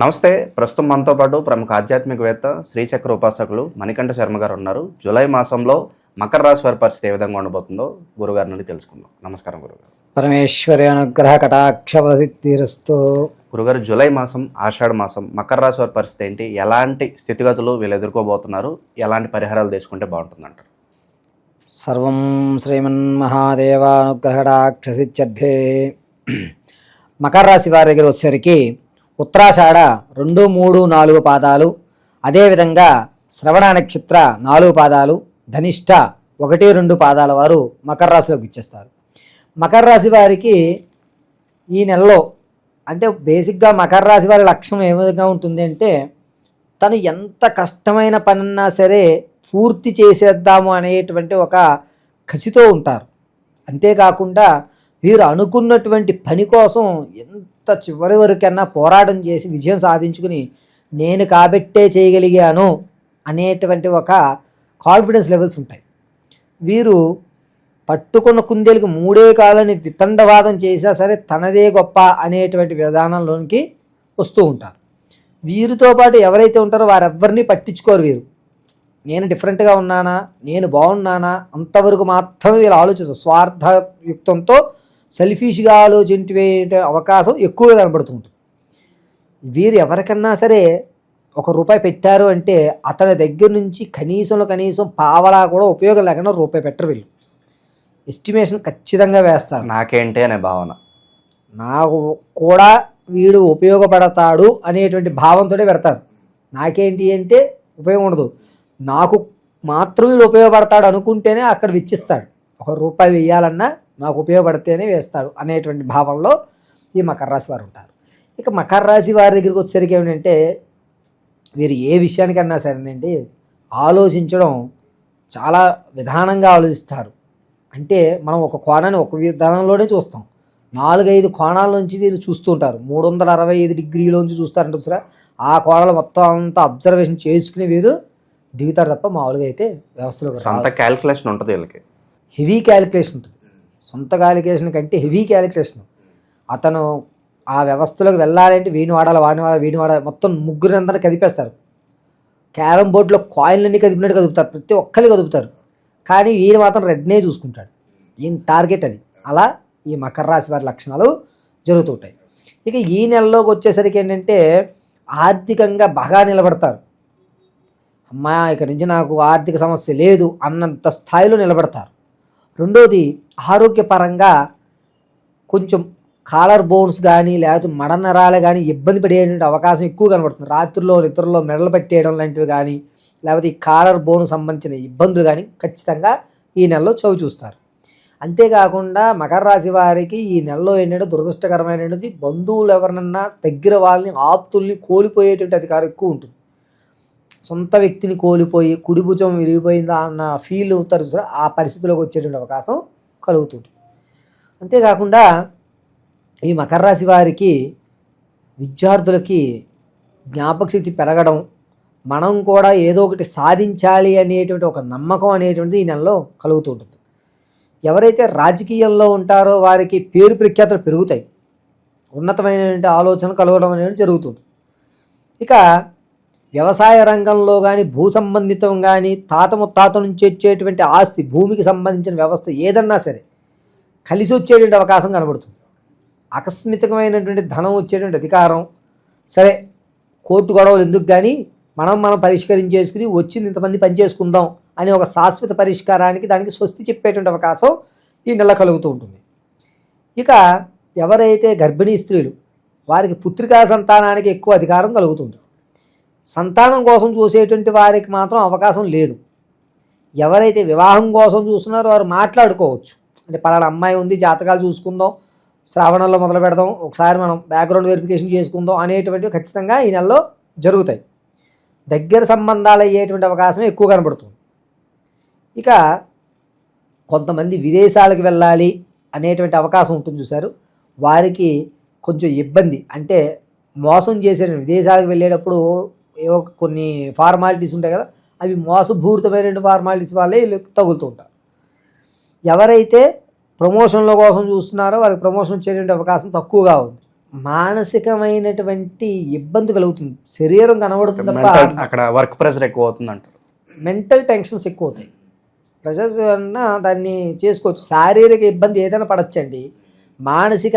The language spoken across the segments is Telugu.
నమస్తే. ప్రస్తుతం మనతో పాటు ప్రముఖ ఆధ్యాత్మికవేత్త శ్రీచక్ర ఉపాసకులు మణికంఠ శర్మ గారు ఉన్నారు. జూలై మాసంలో మకర రాశి వారి పరిస్థితి ఏ విధంగా ఉండబోతుందో గురుగారి నుండి తెలుసుకుందాం. నమస్కారం గురుగారు. పరమేశ్వరి అనుగ్రహ కటాక్షవసిద్ధిరస్తు గురుగారు జూలై మాసం ఆషాఢ మాసం మకర రాశి వారి పరిస్థితి ఏంటి? ఎలాంటి స్థితిగతులు వీళ్ళు ఎదుర్కోబోతున్నారు? ఎలాంటి పరిహారాలు తీసుకుంటే బాగుంటుందంటారు? సర్వం శ్రీమన్మహాదేవానుగ్రహటాక్షసిత్యర్థే మకర రాశి వారి దగ్గర వచ్చేసరికి ఉత్తరాషాఢ రెండు మూడు నాలుగు పాదాలు అదేవిధంగా శ్రవణ నక్షత్ర నాలుగు పాదాలు ధనిష్ట ఒకటి రెండు పాదాల వారు మకర రాశిలోకి ఇచ్చేస్తారు. మకర రాశి వారికి ఈ నెలలో అంటే బేసిక్గా మకర రాశి వారి లక్ష్యం ఏ విధంగా ఉంటుంది అంటే తను ఎంత కష్టమైన పనన్నా సరే పూర్తి చేసేద్దాము అనేటువంటి ఒక కసితో ఉంటారు. అంతేకాకుండా వీరు అనుకున్నటువంటి పని కోసం ఎంత చివరి వరకైనా పోరాటం చేసి విజయం సాధించుకుని నేను కాబట్టే చేయగలిగాను అనేటువంటి ఒక కాన్ఫిడెన్స్ లెవెల్స్ ఉంటాయి. వీరు పట్టుకున్న కుందేలకు మూడే కాలని వితండవాదం చేసినా సరే తనదే గొప్ప అనేటువంటి విధానంలోనికి వస్తూ ఉంటారు. వీరితో పాటు ఎవరైతే ఉంటారో వారెవ్వరిని పట్టించుకోరు వీరు. నేను డిఫరెంట్గా ఉన్నానా? నేను బాగున్నానా? అంతవరకు మాత్రమే వీళ్ళు ఆలోచిస్తారు. స్వార్థయుక్తంతో సెల్ఫిష్గా ఆలోచించే అవకాశం ఎక్కువగా కనబడుతుంటుంది వీరు ఎవరికన్నా సరే ఒక రూపాయి పెట్టారు అంటే అతని దగ్గర నుంచి కనీసంలో కనీసం పావలా కూడా ఉపయోగం లేకుండా రూపాయి పెట్టరు వీళ్ళు. ఎస్టిమేషన్ ఖచ్చితంగా వేస్తారు. నాకేంటి అనే భావన. నాకు కూడా వీడు ఉపయోగపడతాడు అనేటువంటి భావంతో పెడతారు. నాకేంటి అంటే ఉపయోగం ఉండదు. నాకు మాత్రం వీడు ఉపయోగపడతాడు అనుకుంటేనే అక్కడ వెచ్చిస్తాడు. ఒక రూపాయి వేయాలన్నా నాకు ఉపయోగపడితేనే వేస్తాడు అనేటువంటి భావంలో ఈ మకర రాశి వారు ఉంటారు. ఇక మకర రాశి వారి దగ్గరికి వచ్చేసరికి ఏమిటంటే వీరు ఏ విషయానికన్నా సరేనండి ఆలోచించడం చాలా విధానంగా ఆలోచిస్తారు. అంటే మనం ఒక కోణాన్ని ఒక విధానంలోనే చూస్తాం. నాలుగైదు కోణాల నుంచి వీరు చూస్తూ ఉంటారు. మూడు వందల అరవై ఐదు డిగ్రీలోంచి చూస్తారంటే చూసారా? ఆ కోణాలు మొత్తం అంతా అబ్జర్వేషన్ చేసుకుని వీరు దిగుతారు తప్ప మామూలుగా అయితే వ్యవస్థలో క్యాల్కులేషన్ ఉంటుంది వీళ్ళకి. హెవీ క్యాలిక్యులేషన్ ఉంటుంది. సొంత క్యాలిక్యులేషన్ కంటే హెవీ క్యాలిక్యులేషన్ అతను ఆ వ్యవస్థలోకి వెళ్ళాలంటే వీడిని వాడాలి వాడిని వాడాలి వీడిని వాడాలి. మొత్తం ముగ్గురు అందరూ కదిపేస్తారు. క్యారమ్ బోర్డులో కాయిన్లన్నీ కదిపినట్టు కదుపుతారు. ప్రతి ఒక్కరిని కదుపుతారు. కానీ వీరు మాత్రం రెడ్నే చూసుకుంటాడు. ఈయన టార్గెట్ అది. అలా ఈ మకర రాశి వారి లక్షణాలు జరుగుతుంటాయి ఇక ఈ నెలలోకి వచ్చేసరికి ఏంటంటే ఆర్థికంగా బాగా నిలబడతారు. అమ్మా ఇక నుంచి నాకు ఆర్థిక సమస్య లేదు అన్నంత స్థాయిలో నిలబడతారు. రెండోది ఆరోగ్యపరంగా కొంచెం కాలర్ బోన్స్ కానీ లేకపోతే మడనరాలు కానీ ఇబ్బంది పడేటువంటి అవకాశం ఎక్కువ కనబడుతుంది. రాత్రుల్లో నిద్రలో మెడలు పెట్టేయడం లాంటివి కానీ లేకపోతే ఈ కాలర్ బోన్ సంబంధించిన ఇబ్బందులు కానీ ఖచ్చితంగా ఈ నెలలో చవి చూస్తారు. అంతేకాకుండా మకర రాశి వారికి ఈ నెలలో ఏంటంటే దురదృష్టకరమైనది బంధువులు ఎవరినన్నా దగ్గర వాళ్ళని ఆప్తుల్ని కోల్పోయేటువంటి అధికారం ఎక్కువ ఉంటుంది. సొంత వ్యక్తిని కోల్పోయి కుడి భుజం విరిగిపోయిందా అన్న ఫీల్ అవుతారు చూసారా, ఆ పరిస్థితిలోకి వచ్చేటువంటి అవకాశం కలుగుతుంది. అంతేకాకుండా ఈ మకర రాశి వారికి విద్యార్థులకి జ్ఞాపక శక్తి పెరగడం మనం కూడా ఏదో ఒకటి సాధించాలి అనేటువంటి ఒక నమ్మకం అనేటువంటిది ఈ నెలలో కలుగుతుంటుంది. ఎవరైతే రాజకీయంలో ఉంటారో వారికి పేరు ప్రఖ్యాతలు పెరుగుతాయి. ఉన్నతమైనటువంటి ఆలోచన కలగడం అనేది జరుగుతుంది. ఇక వ్యవసాయ రంగంలో కానీ భూ సంబంధితం కానీ తాత ముత్తాత నుంచి వచ్చేటువంటి ఆస్తి భూమికి సంబంధించిన వ్యవస్థ ఏదన్నా సరే కలిసి వచ్చేటువంటి అవకాశం కనబడుతుంది. ఆకస్మికమైనటువంటి ధనం వచ్చేటువంటి అధికారం. సరే కోర్టు గొడవలు ఎందుకు కానీ మనం మనం పరిష్కరించేసుకుని వచ్చింది ఇంతమంది పని చేసుకుందాం అనే ఒక శాశ్వత పరిష్కారానికి దానికి స్వస్తి చెప్పేటువంటి అవకాశం ఈ నెల కలుగుతూ ఉంటుంది. ఇక ఎవరైతే గర్భిణీ స్త్రీలు వారికి పుత్రికా సంతానానికి ఎక్కువ అధికారం కలుగుతుంది. సంతానం కోసం చూసేటువంటి వారికి మాత్రం అవకాశం లేదు. ఎవరైతే వివాహం కోసం చూస్తున్నారో వారు మాట్లాడుకోవచ్చు. అంటే పలానా అమ్మాయి ఉంది జాతకాలు చూసుకుందాం శ్రావణంలో మొదలు పెడదాం ఒకసారి మనం బ్యాక్గ్రౌండ్ వెరిఫికేషన్ చేసుకుందాం అనేటువంటివి ఖచ్చితంగా ఈ నెలలో జరుగుతాయి. దగ్గర సంబంధాలు అయ్యేటువంటి అవకాశం ఎక్కువ కనబడుతుంది. ఇక కొంతమంది విదేశాలకు వెళ్ళాలి అనేటువంటి అవకాశం ఉంటుంది చూశారు. వారికి కొంచెం ఇబ్బంది. అంటే మోసం చేసే విదేశాలకు వెళ్ళేటప్పుడు ఏవో కొన్ని ఫార్మాలిటీస్ ఉంటాయి కదా అవి మోసపూరితమైన ఫార్మాలిటీస్ వీళ్ళు తగులుతూ ఉంటారు. ఎవరైతే ప్రమోషన్ల కోసం చూస్తున్నారో వారికి ప్రమోషన్ వచ్చేటువంటి అవకాశం తక్కువగా ఉంది. మానసికమైనటువంటి ఇబ్బంది కలుగుతుంది. శరీరం కనబడుతుంది తప్ప అక్కడ వర్క్ ప్రెషర్ ఎక్కువ అవుతుంది అంటారు మెంటల్ టెన్షన్స్ ఎక్కువ అవుతాయి. ప్రెషర్స్ అన్న దాన్ని చేసుకోవచ్చు. శారీరక ఇబ్బంది ఏదైనా పడచ్చండి. మానసిక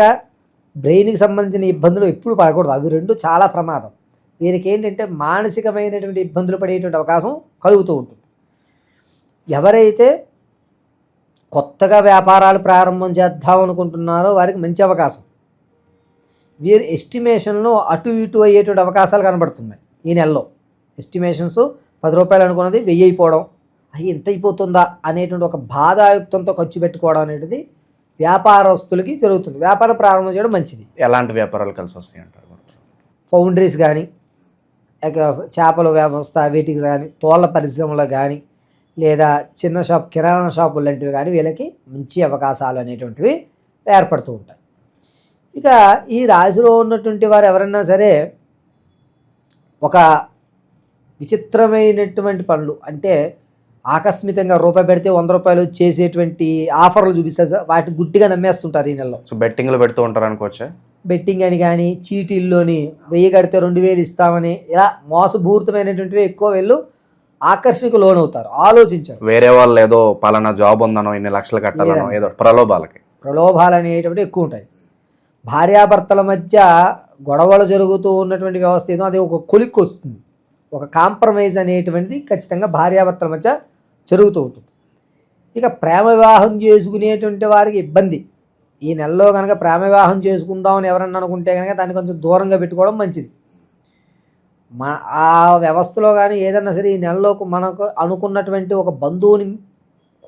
బ్రెయిన్కి సంబంధించిన ఇబ్బందులు ఎప్పుడు పడకూడదు. అవి రెండు చాలా ప్రమాదం. వీరికి ఏంటంటే మానసికమైనటువంటి ఇబ్బందులు పడేటువంటి అవకాశం కలుగుతూ ఉంటుంది. ఎవరైతే కొత్తగా వ్యాపారాలు ప్రారంభం చేద్దాం అనుకుంటున్నారో వారికి మంచి అవకాశం. వీరి ఎస్టిమేషన్లో అటు ఇటు అయ్యేటువంటి అవకాశాలు కనబడుతున్నాయి ఈ నెలలో. ఎస్టిమేషన్స్ పది రూపాయలు అనుకున్నది వెయ్యి అయిపోవడం. అయ్యి ఎంత అయిపోతుందా అనేటువంటి ఒక బాధాయుక్తంతో ఖర్చు పెట్టుకోవడం అనేది వ్యాపారస్తులకి జరుగుతుంది. వ్యాపారం ప్రారంభం చేయడం మంచిది. ఎలాంటి వ్యాపారాలు కలిసి వస్తాయి అంటారు ఫౌండరీస్ కానీ చేపల వ్యవస్థ వీటికి కానీ తోళ్ళ పరిశ్రమలో కానీ లేదా చిన్న షాప్ కిరాణా షాపులు లాంటివి కానీ వీళ్ళకి మంచి అవకాశాలు అనేటువంటివి ఏర్పడుతూ ఉంటాయి. ఇక ఈ రాశిలో ఉన్నటువంటి వారు ఎవరన్నా సరే ఒక విచిత్రమైనటువంటి పనులు అంటే ఆకస్మికంగా రూపాయి పెడితే వంద రూపాయలు చేసేటువంటి ఆఫర్లు చూపిస్తారు వాటిని గుడ్డిగా నమ్మేస్తుంటారు ఈ నెలలో. సో బెట్టింగ్లు పెడుతూ ఉంటారు అనుకోవచ్చా? బెట్టింగ్ అని కానీ చీటీల్లోని వెయ్యి కడితే రెండు వేలు ఇస్తామని ఇలా మోసపూరితమైనటువంటివి ఎక్కువ వీళ్ళు ఆకర్షణకు లోన్ అవుతారు ఆలోచించారు. వేరే వాళ్ళు ఏదో పలానా జాబ్ ఉందనో ఇన్ని లక్షలు కట్టాలనో ఏదో ప్రలోభాలకి. ప్రలోభాలు అనేటువంటివి ఎక్కువ ఉంటాయి. భార్యాభర్తల మధ్య గొడవలు జరుగుతూ ఉన్నటువంటి వ్యవస్థ ఏదో అది ఒక కొలిక్కి వస్తుంది. ఒక కాంప్రమైజ్ అనేటువంటిది ఖచ్చితంగా భార్యాభర్తల మధ్య జరుగుతూ ఉంటుంది. ఇక ప్రేమ వివాహం చేసుకునేటువంటి వారికి ఇబ్బంది. ఈ నెలలో కనుక ప్రేమ వివాహం చేసుకుందామని ఎవరన్నా అనుకుంటే కనుక దాన్ని కొంచెం దూరంగా పెట్టుకోవడం మంచిది. మా ఆ వ్యవస్థలో కానీ ఏదన్నా సరే ఈ నెలలో మనకు అనుకున్నటువంటి ఒక బంధువుని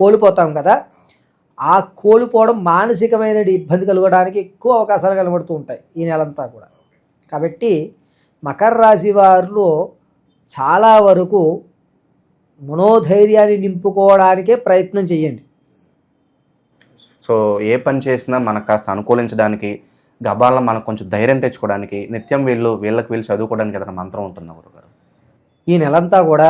కోల్పోతాం కదా ఆ కోల్పోవడం మానసికమైన ఇబ్బంది కలగడానికి ఎక్కువ అవకాశాలు కనబడుతూ ఉంటాయి ఈ నెలంతా కూడా. కాబట్టి మకర రాశి వారిలో చాలా వరకు మనోధైర్యాన్ని నింపుకోవడానికే ప్రయత్నం చేయండి. సో ఏ పని చేసినా మనకు కాస్త అనుకూలించడానికి గబాల్లో మనకు కొంచెం ధైర్యం తెచ్చుకోవడానికి నిత్యం వీళ్ళు వీళ్ళకి వీళ్ళు చదువుకోవడానికి ఏదైనా మంత్రం ఉంటుంది గురుగారు? ఈ నెలంతా కూడా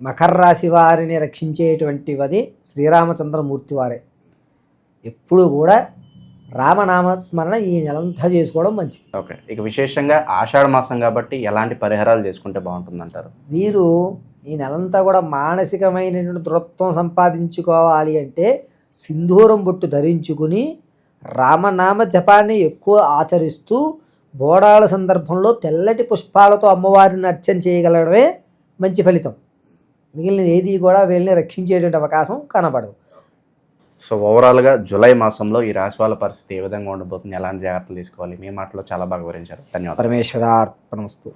మకర రాశి వారిని రక్షించేటువంటివది శ్రీరామచంద్రమూర్తి వారే. ఎప్పుడు కూడా రామనామ స్మరణ ఈ నెలంతా చేసుకోవడం మంచిది. ఓకే. ఇక విశేషంగా ఆషాఢ మాసం కాబట్టి ఎలాంటి పరిహారాలు చేసుకుంటే బాగుంటుందంటారు? వీరు ఈ నెలంతా కూడా మానసికమైనటువంటి దృఢత్వం సంపాదించుకోవాలి అంటే సింధూరం బొట్టు ధరించుకుని రామనామ జపాన్ని ఎక్కువ ఆచరిస్తూ బోడాల సందర్భంలో తెల్లటి పుష్పాలతో అమ్మవారిని అర్చన చేయగలడమే మంచి ఫలితం. మిగిలిన ఏది కూడా వీళ్ళని రక్షించేటువంటి అవకాశం కనబడదు. సో ఓవరాల్గా జూలై మాసంలో ఈ రాశి వాళ్ళ పరిస్థితి ఏ విధంగా ఉండబోతుంది? ఎలాంటి జాగ్రత్తలు తీసుకోవాలి? మీ మాటలో చాలా బాగా వివరించారు. ధన్యవాదాలు. పరమేశ్వరార్పణమస్తు.